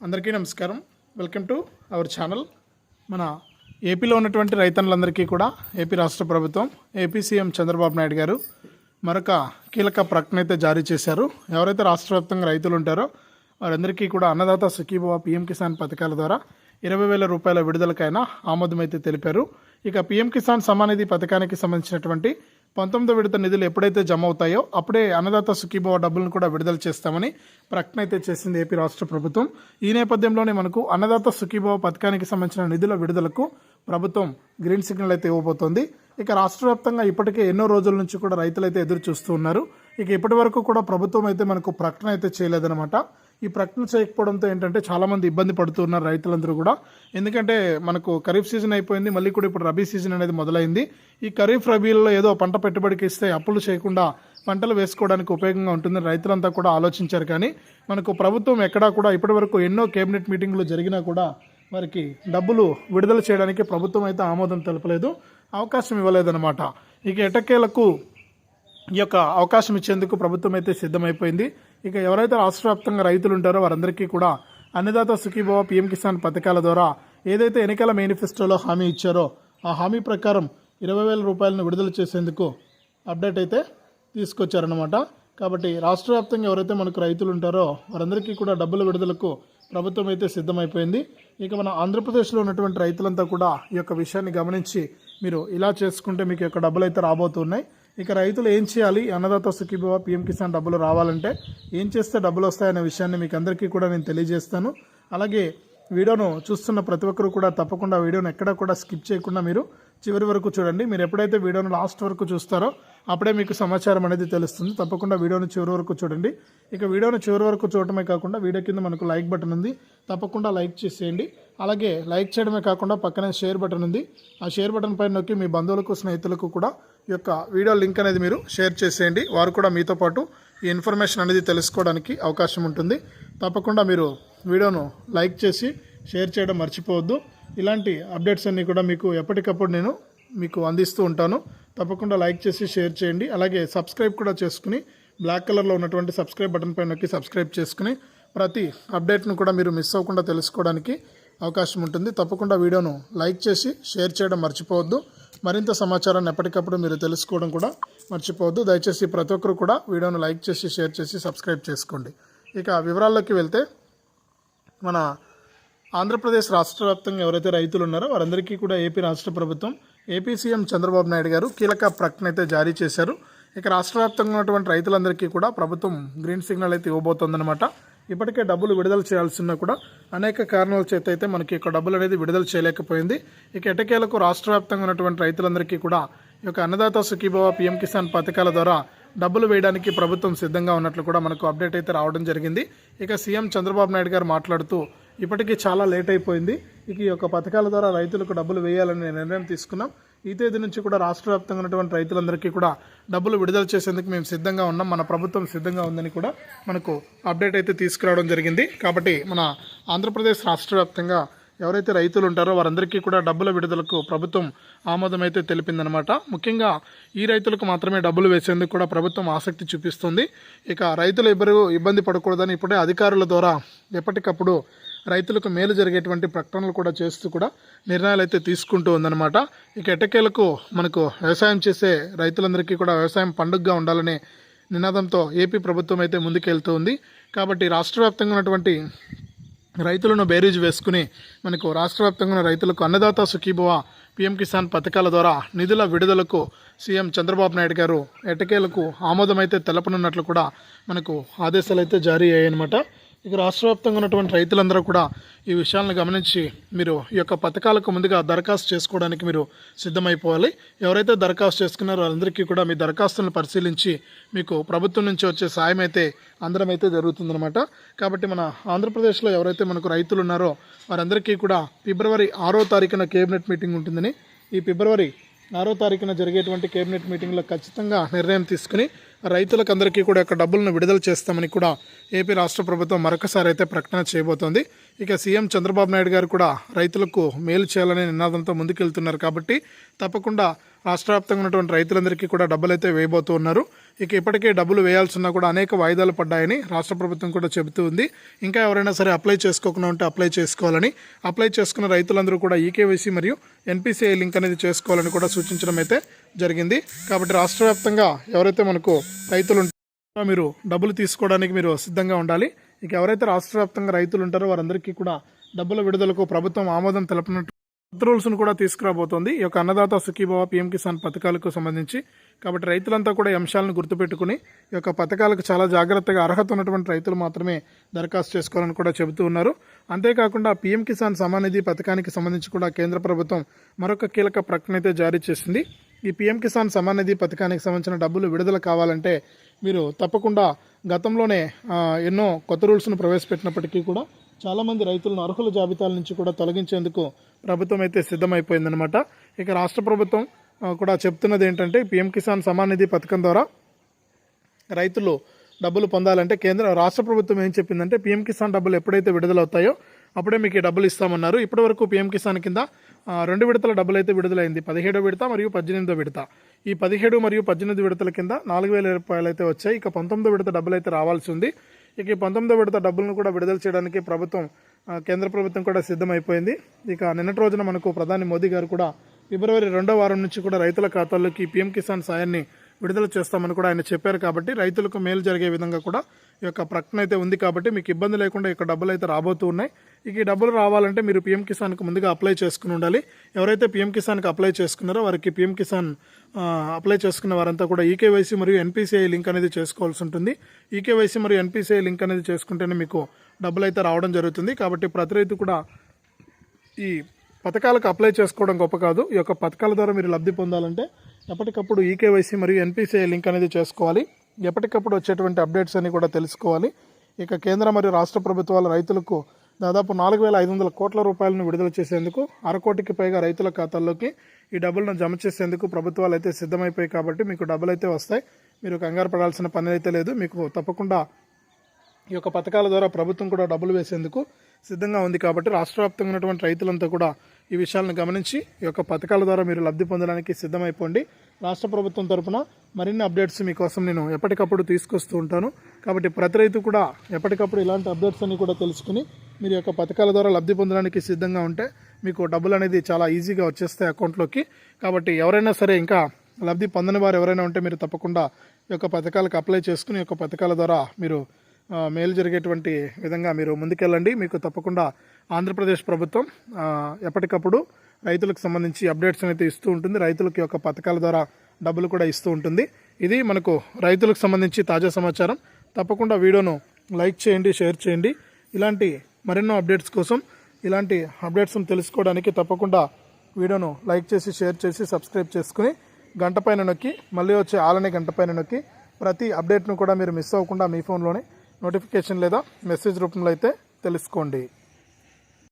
అందరికీ నమస్కారం. Welcome to our channel మన ఏపీలో ఉన్నటువంటి రైతన్నులందరికీ కూడా ఏపీ రాష్ట్ర ప్రభుత్వం ఏపీ సీఎం చంద్రబాబు నాయుడు గారు మరొక కీలక ప్రకటన అయితే జారీ చేశారు. ఎవరైతే రాష్ట్ర వ్యాప్తంగా రైతులు ఉంటారో వారందరికీ కూడా అన్నదాత సుఖీభవ పీఎం కిసాన్ పథకాల ద్వారా ఇరవై వేల రూపాయల విడుదలకైనా ఆమోదం అయితే తెలిపారు. ఇక పీఎం కిసాన్ సమానిధి పథకానికి సంబంధించినటువంటి పంతొమ్మిదో విడత నిధులు ఎప్పుడైతే జమ అవుతాయో అప్పుడే అన్నదాత సుఖీభవ డబ్బులను కూడా విడుదల చేస్తామని ప్రకటన అయితే చేసింది ఏపీ రాష్ట్ర ప్రభుత్వం. ఈ నేపథ్యంలోనే మనకు అన్నదాత సుఖీభవ పథకానికి సంబంధించిన నిధుల విడుదలకు ప్రభుత్వం గ్రీన్ సిగ్నల్ అయితే ఇవ్వబోతోంది. ఇక రాష్ట్ర వ్యాప్తంగా ఇప్పటికే ఎన్నో రోజుల నుంచి కూడా రైతులైతే ఎదురు చూస్తూ ఉన్నారు. ఇక ఇప్పటి వరకు కూడా ప్రభుత్వం అయితే మనకు ప్రకటన అయితే చేయలేదన్నమాట. ఈ ప్రకటన చేయకపోవడంతో ఏంటంటే చాలామంది ఇబ్బంది పడుతున్నారు రైతులందరూ కూడా. ఎందుకంటే మనకు ఖరీఫ్ సీజన్ అయిపోయింది మళ్ళీ కూడా ఇప్పుడు రబీ సీజన్ అనేది మొదలైంది. ఈ ఖరీఫ్ రబీలో ఏదో పంట పెట్టుబడికి ఇస్తే అప్పులు చేయకుండా పంటలు వేసుకోవడానికి ఉపయోగంగా ఉంటుందని రైతులంతా కూడా ఆలోచించారు. కానీ మనకు ప్రభుత్వం ఎక్కడా కూడా ఇప్పటివరకు ఎన్నో కేబినెట్ మీటింగ్లు జరిగినా కూడా వారికి డబ్బులు విడుదల చేయడానికి ప్రభుత్వం అయితే ఆమోదం తెలపలేదు అవకాశం ఇవ్వలేదన్నమాట. ఇక ఎటకేలకు ఈ యొక్క అవకాశం ఇచ్చేందుకు ప్రభుత్వం అయితే సిద్ధమైపోయింది. ఇక ఎవరైతే రాష్ట్ర వ్యాప్తంగా రైతులు ఉంటారో వారందరికీ కూడా అన్నదాత సుఖీభవ పీఎం కిసాన్ పథకాల ద్వారా ఏదైతే ఎన్నికల మేనిఫెస్టోలో హామీ ఇచ్చారో ఆ హామీ ప్రకారం ఇరవై వేల రూపాయలను విడుదల చేసేందుకు అప్డేట్ అయితే తీసుకొచ్చారనమాట కాబట్టి రాష్ట్ర వ్యాప్తంగా ఎవరైతే మనకు రైతులు ఉంటారో వారందరికీ కూడా డబ్బుల విడుదలకు ప్రభుత్వం అయితే సిద్ధమైపోయింది. ఇక మన ఆంధ్రప్రదేశ్లో ఉన్నటువంటి రైతులంతా కూడా ఈ యొక్క విషయాన్ని గమనించి మీరు ఇలా చేసుకుంటే మీకు యొక్క డబ్బులు అయితే రాబోతున్నాయి ఇక రైతులు ఏం చేయాలి? అన్నదాత సుఖీభవ పిఎం కిసాన్ డబ్బులు రావాలంటే ఏం చేస్తే డబ్బులు వస్తాయనే విషయాన్ని మీకు అందరికీ కూడా నేను తెలియజేస్తాను. అలాగే వీడియోను చూస్తున్న ప్రతి ఒక్కరు కూడా తప్పకుండా వీడియోను ఎక్కడ కూడా స్కిప్ చేయకుండా మీరు చివరి వరకు చూడండి. మీరు ఎప్పుడైతే వీడియోను లాస్ట్ వరకు చూస్తారో అప్పుడే మీకు సమాచారం అనేది తెలుస్తుంది. తప్పకుండా వీడియోను చివరి వరకు చూడండి. ఇక వీడియోను చివరి వరకు చూడటమే కాకుండా వీడియో కింద మనకు లైక్ బటన్ ఉంది. తప్పకుండా లైక్ చేసేయండి. అలాగే లైక్ చేయడమే కాకుండా పక్కనే షేర్ బటన్ ఉంది. ఆ షేర్ బటన్ పైన నొక్కి మీ బంధువులకు స్నేహితులకు కూడా యొక్క వీడియో లింక్ అనేది మీరు షేర్ చేసేయండి. వారు కూడా మీతో పాటు ఈ ఇన్ఫర్మేషన్ అనేది తెలుసుకోవడానికి అవకాశం ఉంటుంది. తప్పకుండా మీరు వీడియోను లైక్ చేసి షేర్ చేయడం మర్చిపోవద్దు. ఇలాంటి అప్డేట్స్ అన్నీ కూడా మీకు ఎప్పటికప్పుడు నేను మీకు అందిస్తూ ఉంటాను. తప్పకుండా లైక్ చేసి షేర్ చేయండి. అలాగే సబ్స్క్రైబ్ కూడా చేసుకుని బ్లాక్ కలర్లో ఉన్నటువంటి సబ్స్క్రైబ్ బటన్ పైన నొక్కి సబ్స్క్రైబ్ చేసుకుని ప్రతి అప్డేట్ను కూడా మీరు మిస్ అవ్వకుండా తెలుసుకోవడానికి అవకాశం ఉంటుంది. తప్పకుండా వీడియోను లైక్ చేసి షేర్ చేయడం మర్చిపోవద్దు. మరింత సమాచారాన్ని ఎప్పటికప్పుడు మీరు తెలుసుకోవడం కూడా మర్చిపోవద్దు. దయచేసి ప్రతి ఒక్కరు కూడా వీడియోను లైక్ చేసి షేర్ చేసి సబ్స్క్రైబ్ చేసుకోండి. ఇక వివరాల్లోకి వెళ్తే మన ఆంధ్రప్రదేశ్ రాష్ట్ర వ్యాప్తంగా ఎవరైతే రైతులు ఉన్నారో వారందరికీ కూడా ఏపీ రాష్ట్ర ప్రభుత్వం ఏపీ సీఎం చంద్రబాబు నాయుడు గారు కీలక ప్రకటన అయితే జారీ చేశారు. ఇక రాష్ట్ర వ్యాప్తంగా ఉన్నటువంటి రైతులందరికీ కూడా ప్రభుత్వం గ్రీన్ సిగ్నల్ అయితే ఇవ్వబోతోందనమాట ఇప్పటికే డబ్బులు విడుదల చేయాల్సిన కూడా అనేక కారణాల చేత అయితే మనకి ఇక డబ్బులు అనేది విడుదల చేయలేకపోయింది. ఇక ఎటకేలకు రాష్ట్ర వ్యాప్తంగా ఉన్నటువంటి రైతులందరికీ కూడా ఈ యొక్క అన్నదాత సుఖీభావ పీఎం కిసాన్ పథకాల ద్వారా డబ్బులు వేయడానికి ప్రభుత్వం సిద్ధంగా ఉన్నట్లు కూడా మనకు అప్డేట్ అయితే రావడం జరిగింది. ఇక సీఎం చంద్రబాబు నాయుడు గారు మాట్లాడుతూ ఇప్పటికీ చాలా లేట్ అయిపోయింది. ఇక ఈ యొక్క పథకాల ద్వారా రైతులకు డబ్బులు వేయాలనే నిర్ణయం తీసుకున్నాం. ఈ తేదీ నుంచి కూడా రాష్ట్ర వ్యాప్తంగా ఉన్నటువంటి రైతులందరికీ కూడా డబ్బులు విడుదల చేసేందుకు మేము సిద్ధంగా ఉన్నాం. మన ప్రభుత్వం సిద్ధంగా ఉందని కూడా మనకు అప్డేట్ అయితే తీసుకురావడం జరిగింది. కాబట్టి మన ఆంధ్రప్రదేశ్ రాష్ట్ర వ్యాప్తంగా ఎవరైతే రైతులు ఉంటారో వారందరికీ కూడా డబ్బుల విడుదలకు ప్రభుత్వం ఆమోదం అయితే తెలిపిందనమాట ముఖ్యంగా ఈ రైతులకు మాత్రమే డబ్బులు వేసేందుకు కూడా ప్రభుత్వం ఆసక్తి చూపిస్తుంది. ఇక రైతులు ఇబ్బరు ఇబ్బంది పడకూడదని ఇప్పుడే అధికారుల ద్వారా ఎప్పటికప్పుడు రైతులకు మేలు జరిగేటువంటి ప్రకటనలు కూడా చేస్తూ కూడా నిర్ణయాలు అయితే తీసుకుంటూ ఉందన్నమాట. ఇక ఎటకేలకు మనకు వ్యవసాయం చేసే రైతులందరికీ కూడా వ్యవసాయం పండుగగా ఉండాలనే నినాదంతో ఏపీ ప్రభుత్వం అయితే ముందుకెళ్తూ ఉంది. కాబట్టి రాష్ట్ర వ్యాప్తంగా ఉన్నటువంటి రైతులను బేరీజు వేసుకుని మనకు రాష్ట్ర వ్యాప్తంగా ఉన్న రైతులకు అన్నదాత సుఖీభవ పీఎం కిసాన్ పథకాల ద్వారా నిధుల విడుదలకు సీఎం చంద్రబాబు నాయుడు గారు ఎటకేలకు ఆమోదమైతే తెలపనున్నట్లు కూడా మనకు ఆదేశాలు అయితే జారీ అయ్యాయన్నమాట. ఇక రాష్ట్ర వ్యాప్తంగా ఉన్నటువంటి రైతులందరూ కూడా ఈ విషయాలను గమనించి మీరు ఈ యొక్క పథకాలకు ముందుగా దరఖాస్తు చేసుకోవడానికి మీరు సిద్ధమైపోవాలి. ఎవరైతే దరఖాస్తు చేసుకున్నారో వాళ్ళందరికీ కూడా మీ దరఖాస్తులను పరిశీలించి మీకు ప్రభుత్వం నుంచి వచ్చే సాయం అయితే అందరం అయితే జరుగుతుందన్నమాట. కాబట్టి మన ఆంధ్రప్రదేశ్లో ఎవరైతే మనకు రైతులు ఉన్నారో వారందరికీ కూడా ఫిబ్రవరి ఆరో తారీఖున కేబినెట్ మీటింగ్ ఉంటుందని ఈ ఫిబ్రవరి ఆరో తారీఖున జరిగేటువంటి కేబినెట్ మీటింగ్లో ఖచ్చితంగా నిర్ణయం తీసుకుని రైతులకు అందరికీ కూడా యొక్క డబ్బులను విడుదల చేస్తామని కూడా ఏపీ రాష్ట్ర ప్రభుత్వం మరొకసారి అయితే ప్రకటన చేయబోతోంది. ఇక సీఎం చంద్రబాబు నాయుడు గారు కూడా రైతులకు మేలు చేయాలనే నినాదంతో ముందుకెళ్తున్నారు కాబట్టి తప్పకుండా రాష్ట్ర వ్యాప్తంగా ఉన్నటువంటి రైతులందరికీ కూడా డబ్బులు అయితే వేయబోతూ ఉన్నారు. ఇక ఇప్పటికే డబ్బులు వేయాల్సిన కూడా అనేక వాయిదాలు పడ్డాయని రాష్ట్ర ప్రభుత్వం కూడా చెబుతూ ఉంది. ఇంకా ఎవరైనా సరే అప్లై చేసుకోకుండా ఉంటే అప్లై చేసుకోవాలని అప్లై చేసుకున్న రైతులందరూ కూడా ఈకేవైసీ మరియు ఎన్పిసిఐ లింక్ అనేది చేసుకోవాలని కూడా సూచించడం అయితే జరిగింది. కాబట్టి రాష్ట్ర వ్యాప్తంగా ఎవరైతే మనకు రైతులు ఉంటారో మీరు డబ్బులు తీసుకోవడానికి మీరు సిద్ధంగా ఉండాలి. ఇక ఎవరైతే రాష్ట్ర వ్యాప్తంగా రైతులు ఉంటారో వారందరికీ కూడా డబ్బుల విడుదలకు ప్రభుత్వం ఆమోదం తెలపనట్టు రూల్స్ను కూడా తీసుకురాబోతోంది. ఈ యొక్క అన్నదాత సుఖీభావ పీఎం కిసాన్ పథకాలకు సంబంధించి. కాబట్టి రైతులంతా కూడా ఈ అంశాలను గుర్తుపెట్టుకుని ఈ యొక్క పథకాలకు చాలా జాగ్రత్తగా అర్హత ఉన్నటువంటి రైతులు మాత్రమే దరఖాస్తు చేసుకోవాలని కూడా చెబుతూ ఉన్నారు. అంతేకాకుండా పీఎం కిసాన్ సమానిధి పథకానికి సంబంధించి కూడా కేంద్ర ప్రభుత్వం మరొక కీలక ప్రకటన అయితే జారీ చేసింది. ఈ పీఎం కిసాన్ సమానిధి పథకానికి సంబంధించిన డబ్బులు విడుదల కావాలంటే మీరు తప్పకుండా గతంలోనే ఎన్నో కొత్త రూల్స్ను ప్రవేశపెట్టినప్పటికీ కూడా చాలామంది రైతులను అర్హుల జాబితాల నుంచి కూడా తొలగించేందుకు ప్రభుత్వం అయితే సిద్ధమైపోయిందనమాట ఇక రాష్ట్ర ప్రభుత్వం కూడా చెప్తున్నది ఏంటంటే పీఎం కిసాన్ సమాన్ నిధి పథకం ద్వారా రైతులు డబ్బులు పొందాలంటే కేంద్ర రాష్ట్ర ప్రభుత్వం ఏం చెప్పిందంటే పీఎం కిసాన్ డబ్బులు ఎప్పుడైతే విడుదలవుతాయో అప్పుడే మీకు ఈ డబ్బులు ఇస్తామన్నారు. ఇప్పటివరకు పీఎం కిసాన్ కింద రెండు విడతల డబ్బులు అయితే విడుదలైంది. పదిహేడో విడత మరియు పద్దెనిమిదో విడత. ఈ పదిహేడు మరియు పద్దెనిమిది విడతల కింద నాలుగు వేల రూపాయలు అయితే వచ్చాయి. ఇక పంతొమ్మిదో విడత డబ్బులు అయితే రావాల్సి ఉంది. ఇక ఈ పంతొమ్మిదో విడత డబ్బులను కూడా విడుదల చేయడానికి ప్రభుత్వం కేంద్ర ప్రభుత్వం కూడా సిద్ధమైపోయింది. ఇక నిన్నటి రోజున మనకు ప్రధాని మోదీ గారు కూడా ఫిబ్రవరి రెండో వారం నుంచి కూడా రైతుల ఖాతాల్లోకి పీఎం కిసాన్ సాయాన్ని విడుదల చేస్తామని కూడా ఆయన చెప్పారు కాబట్టి రైతులకు మేలు జరిగే విధంగా కూడా ఈ యొక్క ప్రకటన అయితే ఉంది కాబట్టి మీకు ఇబ్బంది లేకుండా ఇక డబ్బులు అయితే రాబోతూ ఉన్నాయి. ఇక డబ్బులు రావాలంటే మీరు పీఎం కిసాన్కి ముందుగా అప్లై చేసుకుని ఉండాలి. ఎవరైతే పీఎం కిసాన్కి అప్లై చేసుకున్నారో వారికి పీఎం కిసాన్ అప్లై చేసుకున్న వారంతా కూడా ఈకేవైసీ మరియు ఎన్పిసిఐ లింక్ అనేది చేసుకోవాల్సి ఉంటుంది. ఈకేవైసీ మరియు ఎన్పిసిఐ లింక్ అనేది చేసుకుంటేనే మీకు డబ్బులు అయితే రావడం జరుగుతుంది. కాబట్టి ప్రతి రైతు కూడా ఈ పథకాలకు అప్లై చేసుకోవడం గొప్ప కాదు. ఈ యొక్క పథకాల ద్వారా మీరు లబ్ధి పొందాలంటే ఎప్పటికప్పుడు ఈకేవైసీ మరియు ఎన్పిసిఐ లింక్ అనేది చేసుకోవాలి. ఎప్పటికప్పుడు వచ్చేటువంటి అప్డేట్స్ అన్ని కూడా తెలుసుకోవాలి. ఇక కేంద్ర మరియు రాష్ట్ర ప్రభుత్వాలు రైతులకు దాదాపు నాలుగు వేల ఐదు వందల కోట్ల రూపాయలను విడుదల చేసేందుకు అరకోటికి పైగా రైతుల ఖాతాల్లోకి ఈ డబ్బులను జమ చేసేందుకు ప్రభుత్వాలు అయితే సిద్ధమైపోయాయి కాబట్టి మీకు డబ్బులు అయితే వస్తాయి. మీరు కంగారు పడాల్సిన పని అయితే లేదు. మీకు తప్పకుండా ఈ యొక్క పథకాల ద్వారా ప్రభుత్వం కూడా డబ్బులు వేసేందుకు సిద్ధంగా ఉంది కాబట్టి రాష్ట్ర వ్యాప్తంగా ఉన్నటువంటి రైతులంతా కూడా ఈ విషయాలను గమనించి ఈ యొక్క పథకాల ద్వారా మీరు లబ్ధి పొందడానికి సిద్ధమైపోండి. రాష్ట్ర ప్రభుత్వం తరపున మరిన్ని అప్డేట్స్ మీకోసం నేను ఎప్పటికప్పుడు తీసుకొస్తూ ఉంటాను. కాబట్టి ప్రతి రైతు కూడా ఎప్పటికప్పుడు ఇలాంటి అప్డేట్స్ అన్ని కూడా తెలుసుకుని మీరు యొక్క పథకాల ద్వారా లబ్ధి పొందడానికి సిద్ధంగా ఉంటే మీకు డబ్బులు అనేది చాలా ఈజీగా వచ్చేస్తాయి అకౌంట్లోకి. కాబట్టి ఎవరైనా సరే ఇంకా లబ్ధి పొందని వారు ఎవరైనా ఉంటే మీరు తప్పకుండా ఈ యొక్క పథకాలకు అప్లై చేసుకుని యొక్క పథకాల ద్వారా మీరు మేలు జరిగేటువంటి విధంగా మీరు ముందుకెళ్ళండి. మీకు తప్పకుండా ఆంధ్రప్రదేశ్ ప్రభుత్వం ఎప్పటికప్పుడు రైతులకు సంబంధించి అప్డేట్స్ అయితే ఇస్తూ ఉంటుంది. రైతులకు యొక్క పథకాల ద్వారా డబ్బులు కూడా ఇస్తూ ఉంటుంది. ఇది మనకు రైతులకు సంబంధించి తాజా సమాచారం. తప్పకుండా వీడియోను లైక్ చేయండి షేర్ చేయండి. ఇలాంటి మరెన్నో అప్డేట్స్ కోసం ఇలాంటి అప్డేట్స్ను తెలుసుకోవడానికి తప్పకుండా వీడియోను లైక్ చేసి షేర్ చేసి సబ్స్క్రైబ్ చేసుకుని గంట పైన నొక్కి మళ్ళీ వచ్చే ఆలనే గంట పైన నొక్కి ప్రతి అప్డేట్ను కూడా మీరు మిస్ అవ్వకుండా మీ ఫోన్లోనే నోటిఫికేషన్ లేదా మెసేజ్ రూపంలో అయితే తెలుసుకోండి.